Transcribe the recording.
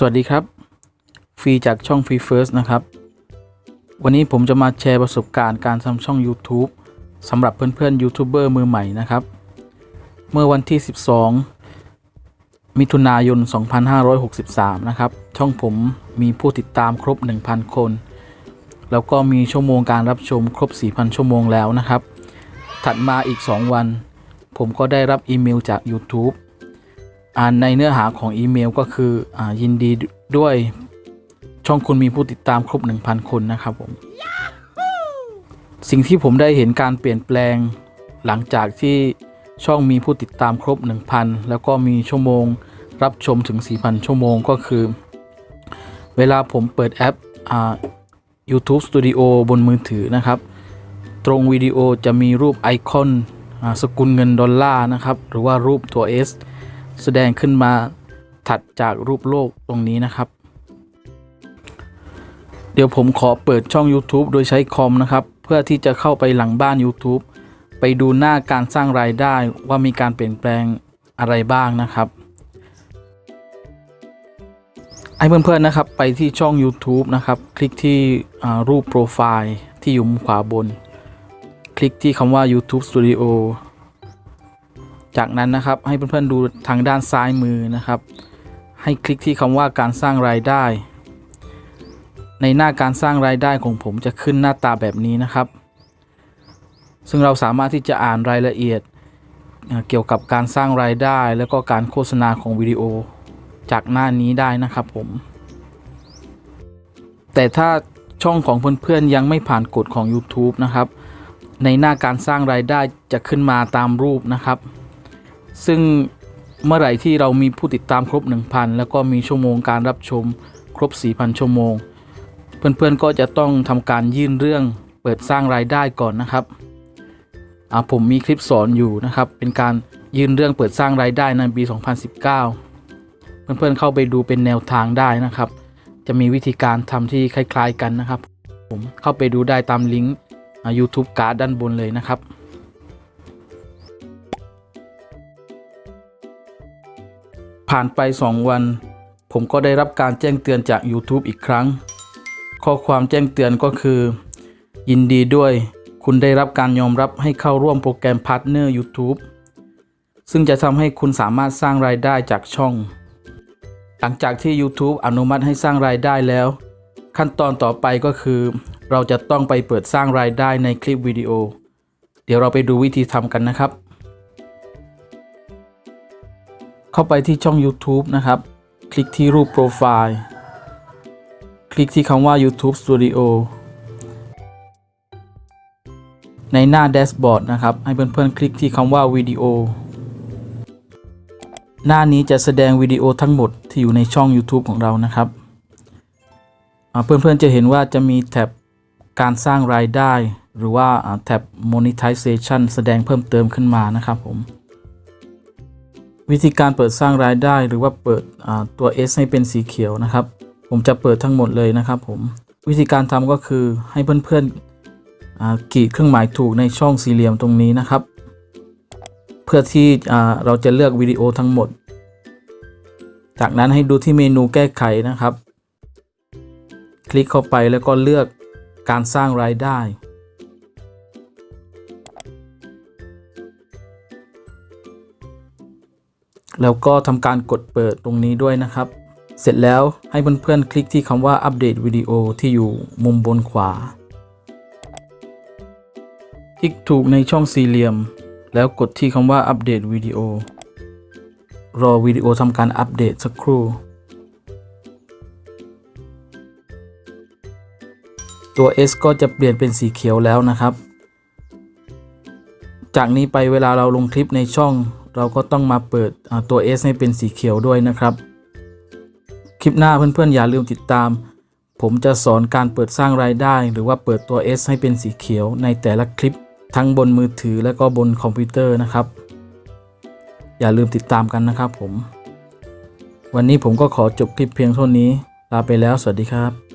สวัสดีครับฟรีจากช่องฟรีเฟิร์สนะครับ วันนี้ผมจะมาแชร์ประสบการณ์การทำช่อง YouTube สำหรับเพื่อนๆยูทูบเบอร์มือใหม่นะครับ เมื่อวันที่ 12 มิถุนายน 2563 นะครับ ช่องผมมีผู้ติดตามครบ 1,000 คน แล้วก็มีชั่วโมงการรับชมครบ 4,000 ชั่วโมงแล้วนะครับ ถัดมาอีก 2 วัน ผมก็ได้รับอีเมลจาก YouTube อ่านในเนื้อหาของอีเมลก็คืออยินดีด้วยช่องคุณมีผู้ติดตามครบ 1,000 คนนะครับผม สิ่งที่ผมได้เห็นการเปลี่ยนแปลงหลังจากที่ช่องมีผู้ติดตามครบ 1,000 แล้วก็มีชั่วโมงรับชมถึง 4,000 ชั่วโมงก็คือ เวลาผมเปิดแอปอ่า YouTube Studio บนมือถือนะครับ ตรงวิดีโอจะมีรูปไอคอนอสกุลเงินดอลลาร์นะครับ หรือว่ารูปตัว S แสดงขึ้นมาถัดจากรูปโลกตรงนี้นะครับ เดี๋ยวผมขอเปิดช่อง YouTube โดยใช้คอมนะครับ เพื่อที่จะเข้าไปหลังบ้าน YouTube ไปดูหน้าการสร้างรายได้ว่ามีการเปลี่ยนแปลงอะไรบ้างนะครับให้เพื่อนๆนะครับไปที่ช่อง YouTube นะครับ คลิกที่รูปโปรไฟล์ที่อยู่มุมขวาบน คลิกที่คำว่า YouTube Studio จากนั้นนะครับให้เพื่อนๆดูทางด้านซ้ายมือนะครับ ให้คลิกที่คำว่าการสร้างรายได้ ในหน้าการสร้างรายได้ของผมจะขึ้นหน้าตาแบบนี้นะครับ ซึ่งเราสามารถที่จะอ่านรายละเอียดเอ่อเกี่ยวกับการสร้างรายได้ แล้วก็การโฆษณาของวิดีโอจากหน้านี้ได้นะครับผม แต่ถ้าช่องของเพื่อนๆยังไม่ผ่านกฎของ YouTube นะครับ ในหน้าการสร้างรายได้จะขึ้นมาตามรูปนะครับ ซึ่งเมื่อไหร่ที่เรามีผู้ติดตามครบ 1,000 แล้วก็มีชั่วโมงการรับชมครบ 4,000 ชั่วโมง เพื่อนๆก็จะต้องทำการยื่นเรื่องเปิดสร้างรายได้ก่อนนะครับผมมีคลิปสอนอยู่นะครับ เป็นการยื่นเรื่องเปิดสร้างรายได้ในปี 2019 เพื่อนๆเข้าไปดูเป็นแนวทางได้นะครับ จะมีวิธีการทำที่คล้าย ๆ กันนะครับ ผมเข้าไปดูได้ตามลิงก์ YouTube การ์ดด้านบนเลยนะครับ ผ่านไป 2 วัน ผมก็ได้รับการแจ้งเตือนจาก YouTube อีกครั้ง ข้อความแจ้งเตือนก็คือ ยินดีด้วย คุณได้รับการยอมรับให้เข้าร่วมโปรแกรมพาร์ทเนอร์ YouTube ซึ่งจะทำให้คุณสามารถสร้างรายได้จากช่อง หลังจากที่ YouTube อนุมัติให้สร้างรายได้แล้ว ขั้นตอนต่อไปก็คือ เราจะต้องไปเปิดสร้างรายได้ในคลิปวิดีโอ เดี๋ยวเราไปดูวิธีทำกันนะครับ เข้าไปที่ช่อง YouTube นะครับ คลิกที่รูปโปรไฟล์ คลิกที่คำว่า YouTube Studio ในหน้าแดชบอร์ดนะครับ ให้เพื่อนๆ คลิกที่คำว่าวิดีโอ หน้านี้จะแสดงวิดีโอทั้งหมดที่อยู่ในช่อง YouTube ของเรานะครับเพื่อนๆ จะเห็นว่าจะมีแท็บการสร้างรายได้ หรือว่าอ่าแท็บ monetization แสดงเพิ่มเติมขึ้นมานะครับผม วิธีการเปิดสร้างรายได้หรือว่าเปิดตัว S ให้เป็นสีเขียวนะครับ ผมจะเปิดทั้งหมดเลยนะครับผมวิธีการทำก็คือให้เพื่อนๆกีดเครื่องหมายถูกในช่องสี่เหลี่ยมตรงนี้นะครับ เพื่อที่เราจะเลือกวิดีโอทั้งหมด จากนั้นให้ดูที่เมนูแก้ไขนะครับ คลิกเข้าไปแล้วก็เลือกการสร้างรายได้ แล้วก็ทำการกดเปิดตรงนี้ด้วยนะครับ เสร็จแล้วให้เพื่อนๆคลิกที่คำว่าอัปเดตวิดีโอที่อยู่มุมบนขวา คลิกถูกในช่องสี่เหลี่ยม แล้วกดที่คำว่าอัปเดตวิดีโอรอวิดีโอทำการอัปเดตสักครู่ ตัว S ก็จะเปลี่ยนเป็นสีเขียวแล้วนะครับ จากนี้ไปเวลาเราลงคลิปในช่อง เราก็ต้องมาเปิดตัว S ให้เป็นสีเขียวด้วยนะครับ คลิปหน้าเพื่อนๆอย่าลืมติดตาม ผมจะสอนการเปิดสร้างรายได้ หรือว่าเปิดตัว S ให้เป็นสีเขียวในแต่ละคลิป ทั้งบนมือถือและก็บนคอมพิวเตอร์นะครับ อย่าลืมติดตามกันนะครับผม วันนี้ผมก็ขอจบคลิปเพียงเท่านี้ลาไปแล้วสวัสดีครับ